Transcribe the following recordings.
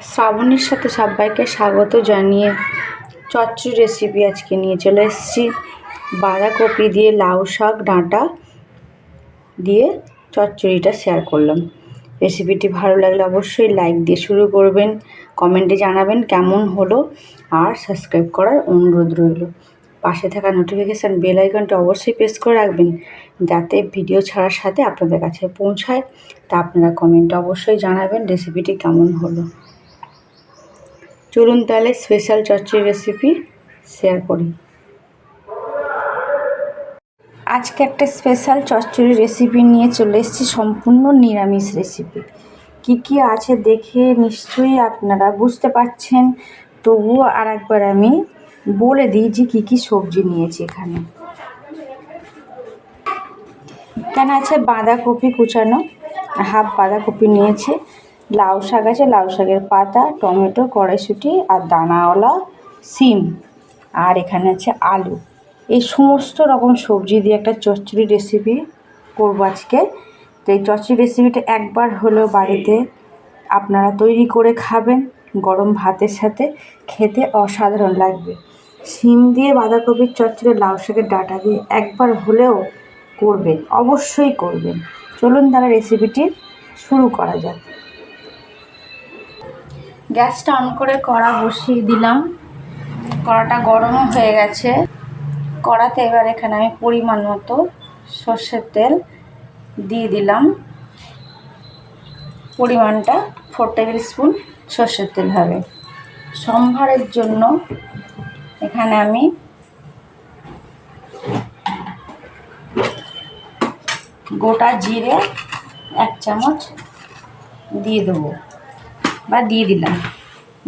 শ্রাবণীর সাথে সবাইকে স্বাগত জানিয়ে চচ্চড়ি রেসিপি আজকে নিয়ে চলে এসেছি। বাঁধাকপি দিয়ে লাউ শাক, ডাঁটা দিয়ে চচ্চড়িটা শেয়ার করলাম। রেসিপিটি ভালো লাগলে অবশ্যই লাইক দিয়ে শুরু করবেন। কমেন্টে জানাবেন কেমন হলো আর সাবস্ক্রাইব করার অনুরোধ রইল। পাশে থাকা নোটিফিকেশান বেল আইকনটা অবশ্যই প্রেস করে রাখবেন যাতে ভিডিও ছাড়ার সাথে আপনাদের কাছে পৌঁছায়। তা আপনারা কমেন্টে অবশ্যই জানাবেন রেসিপিটি কেমন হলো। চলুন তাহলে স্পেশাল চচ্চড়ি রেসিপি শেয়ার করি। আজকে একটা স্পেশাল চচ্চড়ি রেসিপি নিয়ে চলে এসেছি, সম্পূর্ণ নিরামিষ রেসিপি কি কি আছে দেখে নিশ্চয়ই আপনারা বুঝতে পারছেন, তবুও আর একবার আমি বলে দিই যে কী কী সবজি নিয়েছি এখানে। এখানে আছে বাঁধাকপি কুচানো, হাফ বাঁধাকপি নিয়েছি লাউ শাক আছে, লাউ শাকের পাতা, টমেটো, কড়াইশুঁটি আর দানাওয়ালা, সিম আর এখানে আছে আলু। এই সমস্ত রকম সবজি দিয়ে একটা চচ্চড়ি রেসিপি করব আজকে। তো এই চচ্চড়ি রেসিপিটা একবার হলেও বাড়িতে আপনারা তৈরি করে খাবেন গরম ভাতের সাথে, খেতে অসাধারণ লাগবে। সিম দিয়ে বাঁধাকপির চচ্চড়ি, লাউ শাকের ডাঁটা দিয়ে একবার হলেও করবেন, অবশ্যই করবেন। চলুন তাহলে রেসিপিটি শুরু করা যাক। গ্যাসটা অন করে কড়া বসিয়ে দিলাম। কড়াটা গরমও হয়ে গেছে। কড়াতে এবার এখানে আমি পরিমাণ মতো সর্ষের তেল দিয়ে দিলাম। পরিমাণটা ফোর টেবিল স্পুন সর্ষের তেল হবে। সম্ভারের জন্য এখানে আমি গোটা জিরে এক চামচ দিয়ে দেবো। বা দিয়ে দিলাম।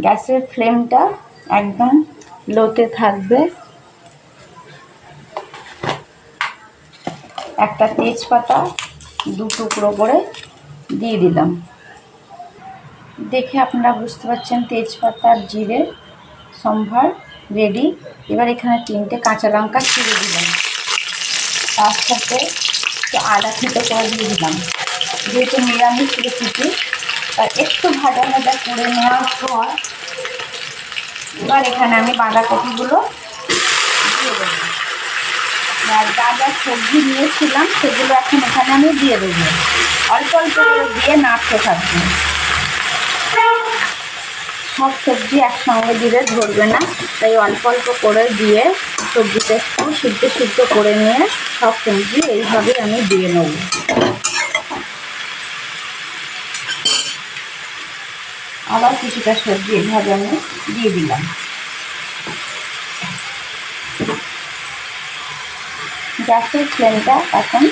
গ্যাসের ফ্লেমটা একদম লোতে থাকবে। একটা তেজপাতা দু টুকরো করে দিয়ে দিলাম। দেখে আপনারা বুঝতে পারছেন তেজপাতা আর জিরে, সম্ভার রেডি। এবার এখানে তিনটে কাঁচা লঙ্কা ছিঁড়ে দিলাম। তার সাথে একটু আদা খেতে করে দিয়ে দিলাম। যেহেতু নিরামিষ রেসিপি একটু ভাজা ভাজা করে নেওয়ার পর এবার এখানে আমি বাঁধাকপিগুলো দিয়ে দেবো। আর যা যা সবজি নিয়েছিলাম সেগুলো এখন এখানে আমি দিয়ে দেবো। অল্প অল্প করে দিয়ে নাড়তে থাকব। সব সবজি একসঙ্গে দিলে ধরবে না। তাই অল্প অল্প করে দিয়ে সবজিটা একটু সিদ্ধ সিদ্ধ করে নিয়ে সব সবজি এইভাবে আমি দিয়ে নেব। আবার কিছুটা সবজি এভাবে আমি দিয়ে দিলাম। গ্যাসের ফ্লেমটা এখন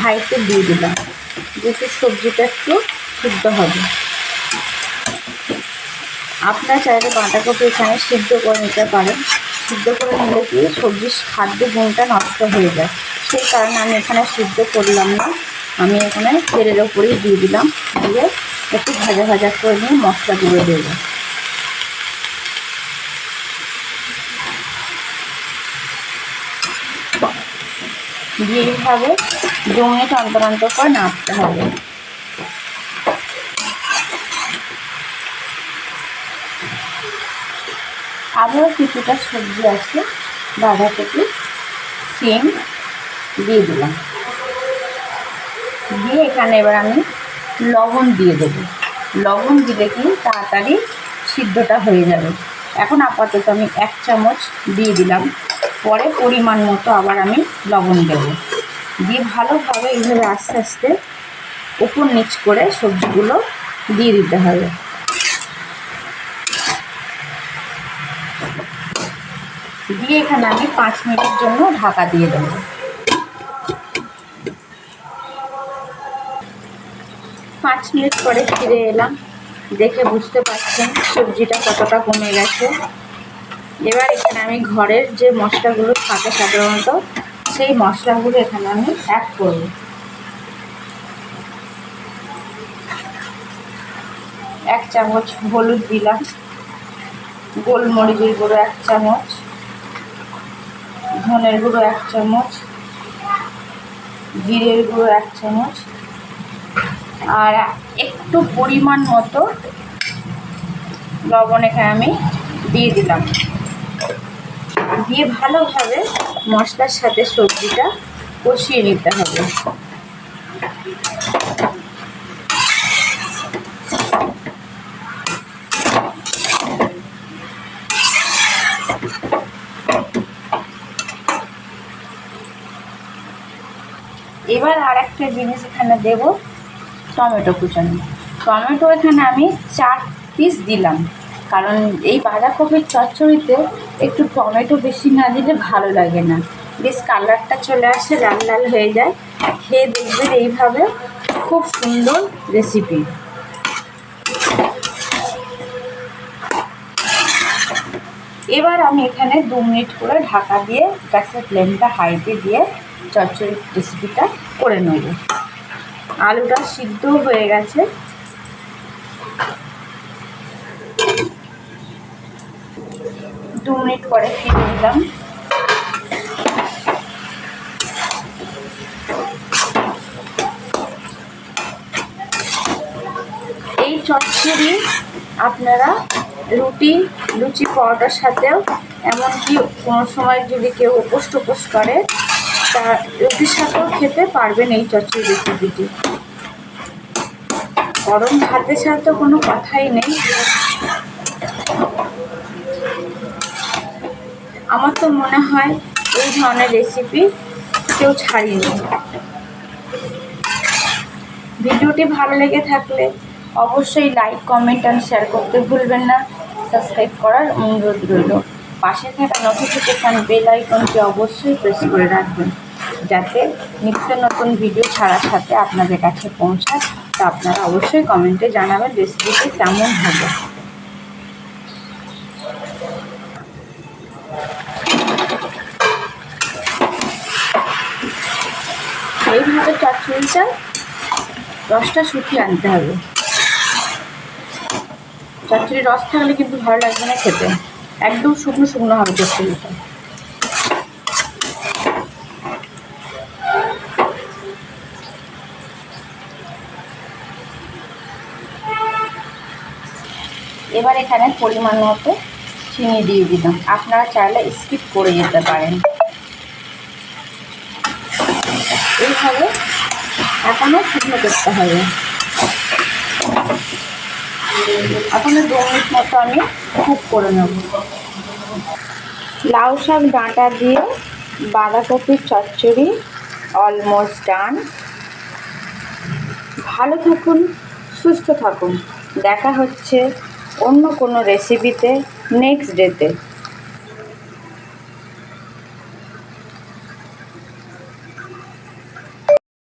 ভাইতে দিয়ে দিলাম, যেহেতু সবজিটা একটু সিদ্ধ হবে। আপনার চাইলে বাঁধাকপি এখানে সিদ্ধ করে নিতে পারেন। সিদ্ধ করে নিলে কি সবজির খাদ্য গুণটা নষ্ট হয়ে যায়। সেই কারণে আমি এখানে সিদ্ধ করলাম না। আমি এখানে তেলের ওপরেই দিয়ে দিলাম। দিয়ে একটু ভাজা ভাজা করে নিয়ে মশলা দিয়ে দেবো। দিয়ে এইভাবে অন্তর অন্তর করে নাড়তে হবে। আবারও কিছুটা সবজি আছে, বাঁধাকপি, সিম দিয়ে দিলাম। দিয়ে এখানে এবার আমি লবণ দিয়ে দেবো। লবণ দিলে কি তাড়াতাড়ি সিদ্ধটা হয়ে যাবে। এখন আপাতত আমি এক চামচ দিয়ে দিলাম। পরে পরিমাণ মতো আবার আমি লবণ দেব। দিয়ে ভালোভাবে এইভাবে আস্তে আস্তে উপর নিচ করে সবজিগুলো দিয়ে দিতে হবে। দিয়ে এখানে আমি পাঁচ মিনিটের জন্য ঢাকা দিয়ে দেবো। পাঁচ মিনিট পরে ফিরে এলাম। দেখে বুঝতে পারছেন সবজিটা কতটা কমে গেছে। এবার এখানে আমি ঘরের যে মশলাগুলো থাকে সাধারণত, সেই মশলাগুলো এখানে আমি অ্যাড করব। এক চামচ হলুদ দিলাম, গোলমরিচের গুঁড়ো এক চামচ, ধনের গুঁড়ো এক চামচ, জিরের গুঁড়ো এক চামচ আর একটু পরিমাণ মতো লবণ এখানে আমি দিয়ে দিলাম। দিয়ে ভালোভাবে মশলার সাথে সবজিটা কষিয়ে নিতে হবে। এবার আর একটা জিনিস এখানে দেব। টমেটো কুচানো। টমেটো এখানে আমি চার পিস দিলাম। কারণ এই বাঁধাকপির চচ্চড়িতে একটু টমেটো বেশি না দিলে ভালো লাগে না। বেশ কালারটা চলে আসে, লাল লাল হয়ে যায়। খেয়ে দেখবেন এইভাবে খুব সুন্দর রেসিপি এবার আমি এখানে দু মিনিট করে ঢাকা দিয়ে গ্যাসের ফ্লেমটা হাইতে দিয়ে চচ্চড়ি রেসিপিটা করে নেব। আলুটা সিদ্ধ হয়ে গেছে। দু মিনিট পরে ফিরে দিলাম এই চচ্চড়ি আপনারা রুটি, লুচি, পরোটার সাথেও এমনকি কোনো সময় যদি কেউ উপোস টুপোস করে তা রুটির সাথেও খেতে পারবেন এই চচ্চড়ি রেসিপিটি। গরম ভাতের সাথে তো কোনো কথাই নেই। আমার তো মনে হয় এই ধরনের রেসিপি কেউ ছাড়িনি। ভিডিওটি ভালো লেগে থাকলে অবশ্যই লাইক, কমেন্ট অ্যান্ড শেয়ার করতে ভুলবেন না। সাবস্ক্রাইব করার অনুরোধ রইল। পাশে থাকা নোটিফিকেশান বেল আইকনটি অবশ্যই প্রেস করে রাখবেন, যাতে নিত্য নতুন ভিডিও ছাড়ার সাথে আপনাদের কাছে পৌঁছায়। তা আপনারা অবশ্যই কমেন্টে জানাবেন রেসিপিটি কেমন হবে। এইভাবে চচ্চড়িটা রসটা শুকিয়ে আনতে হবে। চচ্চড়ি রস থাকলে কিন্তু ভালো লাগবে না খেতে। একদম শুকনো শুকনো হবে চচ্চড়িটা এবার এখানে পরিমাণ মতো চিনি দিয়ে দিলাম। আপনারা চাইলে স্কিপ করে যেতে পারেন। এইভাবে এখনও শুকনো করতে হবে। এখনও দু মতো আমি কুক করে নেব। লাউ শাক ডাঁটা দিয়ে বাঁধাকপির চচ্চড়ি অলমোস্ট ডান ভালো থাকুন, সুস্থ থাকুন। দেখা হচ্ছে অন্য কোনো রেসিপিতে নেক্সট ডেতে